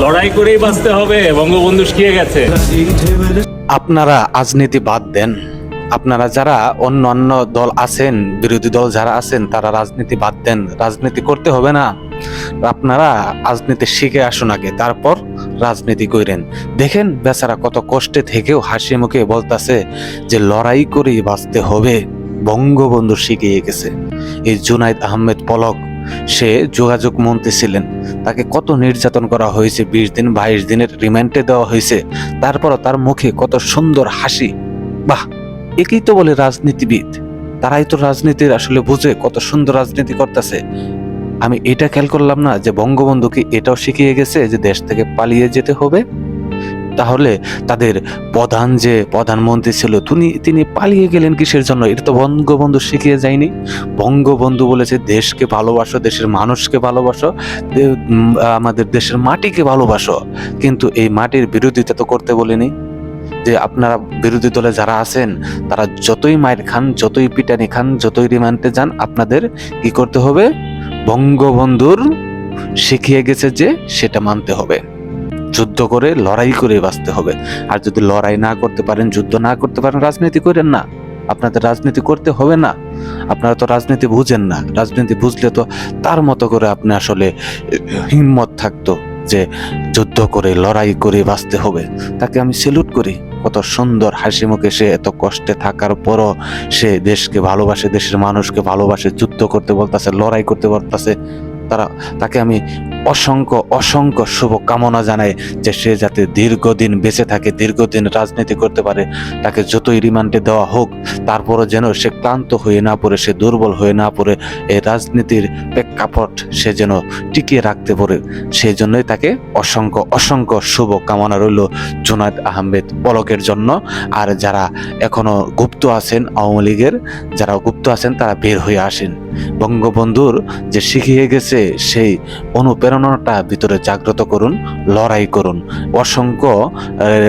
লড়াই করেই বাঁচতে হবে, বঙ্গবন্ধু শিখে গেছে। আপনারা রাজনীতি বাদ দেন। আপনারা যারা অন্য অন্য দল আছেন, বিরোধী দল যারা আছেন, তারা রাজনীতি বাদ দেন। রাজনীতি করতে হবে না। আপনারা রাজনীতি শিখে আসুন আগে, তারপর রাজনীতি করেন। দেখেন বেচারা কত কষ্টে থেকেও হাসি মুখে বলতাছে যে লড়াই করেই বাঁচতে হবে। বঙ্গবন্ধু শিখিয়ে গেছে। এই জুনাইদ আহমেদ পলক সে যোগাযোগ মন্ত্রী ছিলেন তাকে কত নির্যাতন করা হয়েছে, বিশ দিন, বাইশ দিনের রিমান্ডে দেওয়া হয়েছে। তারপরও তার মুখে কত সুন্দর হাসি। বাহ, একেই তো বলে রাজনীতিবিদ। তারাই তো রাজনীতির আসলে বুঝে কত সুন্দর রাজনীতি করতেছে। আমি এটা খেয়াল করলাম না যে বঙ্গবন্ধুকে এটাও শিখিয়ে গেছে যে দেশ থেকে পালিয়ে যেতে হবে। তাহলে তাদের প্রধান যে প্রধানমন্ত্রী ছিল, তিনি তিনি পালিয়ে গেলেন কিসের জন্য? এটা তো বঙ্গবন্ধু শিখিয়ে যায়নি। বঙ্গবন্ধু বলেছে, দেশকে ভালোবাসো, দেশের মানুষকে ভালোবাসো আমাদের দেশের মাটিকে ভালোবাসো। কিন্তু এই মাটির বিরোধিতা তো করতে বলেনি। যে আপনারা বিরোধী দলে যারা আছেন, তারা যতই মায়ের খান, যতই পিটানি খান, যতই রিমান্ডে যান, আপনাদের কি করতে হবে? বঙ্গবন্ধুর শিখিয়ে গেছে যে সেটা মানতে হবে। যুদ্ধ করে লড়াই করে বাঁচতে হবে। আর যদি লড়াই না করতে পারেন, যুদ্ধ না করতে পারেন, রাজনীতি করেন না। আপনাদের রাজনীতি করতে হবে না। আপনারা তো রাজনীতি বুঝেন না। রাজনীতি বুঝলে তো তার মতো করে আপনি আসলে হিম্মত থাকতো যে যুদ্ধ করে, লড়াই করে বাঁচতে হবে। তাকে আমি সেলুট করি। কত সুন্দর হাসি মুখে সে এত কষ্টে থাকার পরও সে দেশকে ভালোবাসে, দেশের মানুষকে ভালোবাসে, যুদ্ধ করতে বলতেছে, লড়াই করতে বলতেছে। তারা, তাকে আমি অসংখ্য অসংখ্য শুভ কামনা জানাই যে সে যাতে দীর্ঘদিন বেঁচে থাকে, দীর্ঘদিন রাজনীতি করতে পারে, তাকে যতই রিমান্ডে দেওয়া হোক, তারপরও যেন সে ক্লান্ত হয়ে না পড়ে, সে দুর্বল হয়ে না পড়ে এই রাজনীতির প্রেক্ষাপট সে যেন টিকিয়ে রাখতে পারে। সেই জন্যই তাকে অসংখ্য অসংখ্য শুভ কামনা রইল জুনায়দ আহমেদ পলকের জন্য। আর যারা এখনও গুপ্ত আছেন, আওয়ামী লীগের যারা গুপ্ত আছেন, তারা বের হয়ে আসেন। বঙ্গবন্ধুর যে শিখিয়ে গেছে, সেই অনুপ্রেরণাটা ভিতরে জাগ্রত করুন, লড়াই করুন। অসংখ্য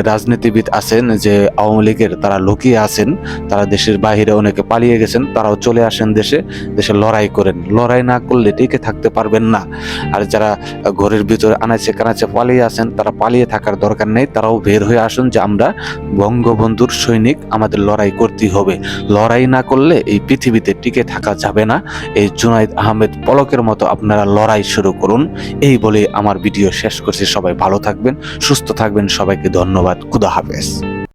রাজনীতিবিদ আছেন যে আওয়ামী লীগের তারা লুকিয়ে আছেন, তারা দেশের বাইরে অনেকে পালিয়ে গেছেন, তারাও চলে আসেন দেশে দেশে লড়াই করেন। লড়াই না করলে টিকে থাকতে পারবেন না। আর যারা ঘরের ভিতরে আনাচে কানাচে পালিয়ে আছেন, তারা পালিয়ে থাকার দরকার নেই, তারাও বের হয়ে আসুন যে আমরা বঙ্গবন্ধুর সৈনিক, আমাদের লড়াই করতেই হবে। লড়াই না করলে এই পৃথিবীতে টিকে থাকা যাবে না। এই জুনাইদ আহমেদ পলকের মতো আপনারা লড়াই শুরু করুন। এই বলে আমার ভিডিও শেষ করছি। সবাই ভালো থাকবেন, সুস্থ থাকবেন। সবাইকে ধন্যবাদ। খুদা হাফেজ।